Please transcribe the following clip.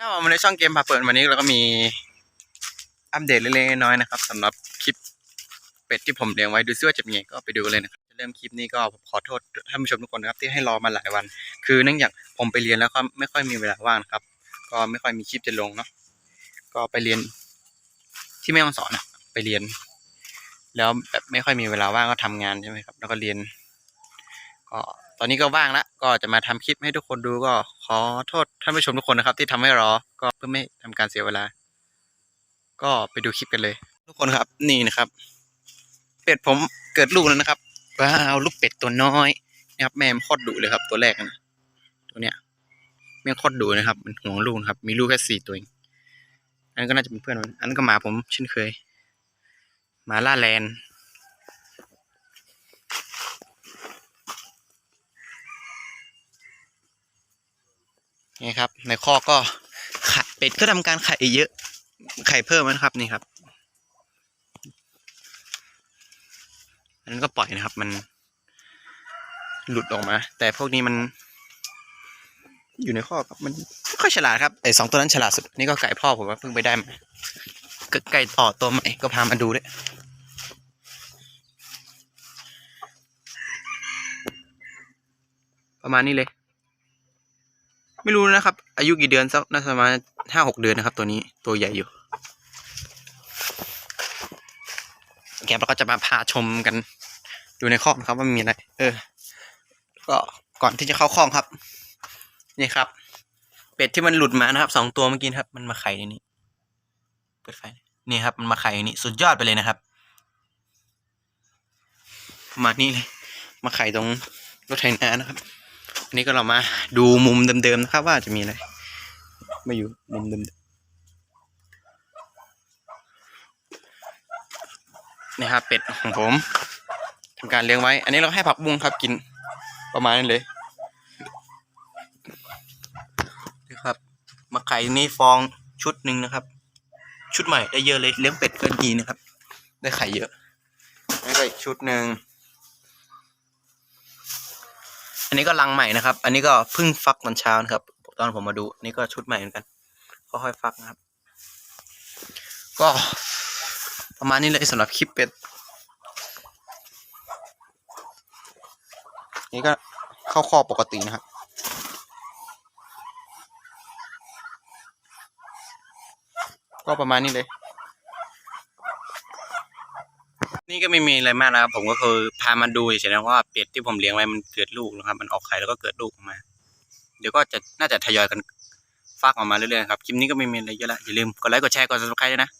ก็มาในช่องเกมพาเปิดวันนี้เราก็มีอัปเดตเล็กๆน้อยๆนะครับสำหรับคลิปเป็ดที่ผมเลี้ยงไว้ดูซิว่าจะเป็นไงก็ไปดูเลยนะครับจะเริ่มคลิปนี้ก็ผมขอโทษท่านผู้ชมทุกคนนะครับที่ให้รอมาหลายวัน คือเนื่องจากผมไปเรียนแล้วก็ไม่ค่อยมีเวลาว่างนะครับ ก็ไม่ค่อยมีคลิปจะลงเนาะก็ไปเรียนที่แม่ฮ่องสอนอะไปเรียน แล้วแบบไม่ค่อยมีเวลาว่างก็ทำงานใช่ไหมครับ แล้วก็เรียน ก็ ตอนนี้ก็ว่างแล้วก็จะมาทำคลิปให้ทุกคนดูก็ขอโทษท่านผู้ชมทุกคนนะครับ ที่ทำให้รอ ก็เพื่อไม่ทำการเสียเวลา ก็ไปดูคลิปกันเลย ทุกคนครับ นี่นะครับ เป็ดผมเกิดลูกแล้วนะครับว้าวลูกเป็ดตัวน้อยนะครับ แม่มคตรดุเลยครับ ตัวแรกนะตัวเนี้ยแม่คตรดุนะครับ มันห่วงลูกครับ มีลูกแค่สี่ตัวเองอันนนก็น่าจะเป็นเพื่อนมันอันนั้นก็หมาผมเช่นเคยหมาล่าแลน นี่ครับ ในข้อกก็ไข่เป็ดก็ทำการไข่เยอะ ไข่เพิ่มนะครับนี่ครับอันนั้นก็ปล่อยนะครับ มันหลุดออกมา แต่พวกนี้มัน อยู่ในข้อครับมันไม่ค่อยฉลาดครับไอ้สองตัวนั้นฉลาดสุดนี่ก็ไก่พ่อผมว่าเพิ่งไปได้มาก็ไก่ต่อตัวใหม่ก็พามาดูด้วยประมาณนี้เลย ไม่รู้นะครับ อายุกี่เดือนสักน่าจะมาห้าหกเดือนนะครับ ตัวนี้ตัวใหญ่อยู่แกเราก็จะมาพาชมกันดูในคอกนะครับว่ามีอะไร เออ ก็ก่อนที่จะเข้าคอกครับ นี่ครับ เป็ดที่มันหลุดมานะครับสองตัวเมื่อกี้ครับ มันมาไข่ในนี้เปิดไฟนี่ครับ มันมาไข่ในนี้สุดยอดไปเลยนะครับประมาณนี้เลย มาไข่ตรงรถไถนานะครับ อันนี้ก็เรามาดูมุมเดิมๆนะครับ ว่าจะมีอะไรมาอยู่มุมเดิมนี่ครับเป็ดของผมทำการเลี้ยงไว้ อันนี้เราให้ผักบุ้งครับกินประมาณนั้นเลยนี่ครับมาไข่นี่ฟองชุดหนึ่งนะครับ ชุดใหม่ได้เยอะเลยเลี้ยงเป็ดก็ดีนะครับ ได้ไข่เยอะนี่ก็อีกชุดหนึ่ง อันนี้ก็รังใหม่นะครับ อันนี้ก็เพิ่งฟักตอนเช้านะครับ ตอนผมมาดูอันนี้ก็ชุดใหม่เหมือนกัน ก็ค่อยฟักนะครับ ก็ประมาณนี้เลยสำหรับคลิปเป็ด นี่ก็เข้าข้อปกตินะครับก็ประมาณนี้เลย นี่ก็ไม่มีอะไรมากนะครับ ผมก็คือพามาดูเฉยๆนะว่าเป็ดที่ผมเลี้ยงไว้มันเกิดลูกนะครับ มันออกไข่แล้วก็เกิดลูกออกมา เดี๋ยวก็จะน่าจะทยอยกันฟักออกมาเรื่อยๆครับคลิปนี้ก็ไม่มีอะไรเยอะละอย่าลืมกดไลค์กดแชร์กดซับสไครต์ด้วยนะ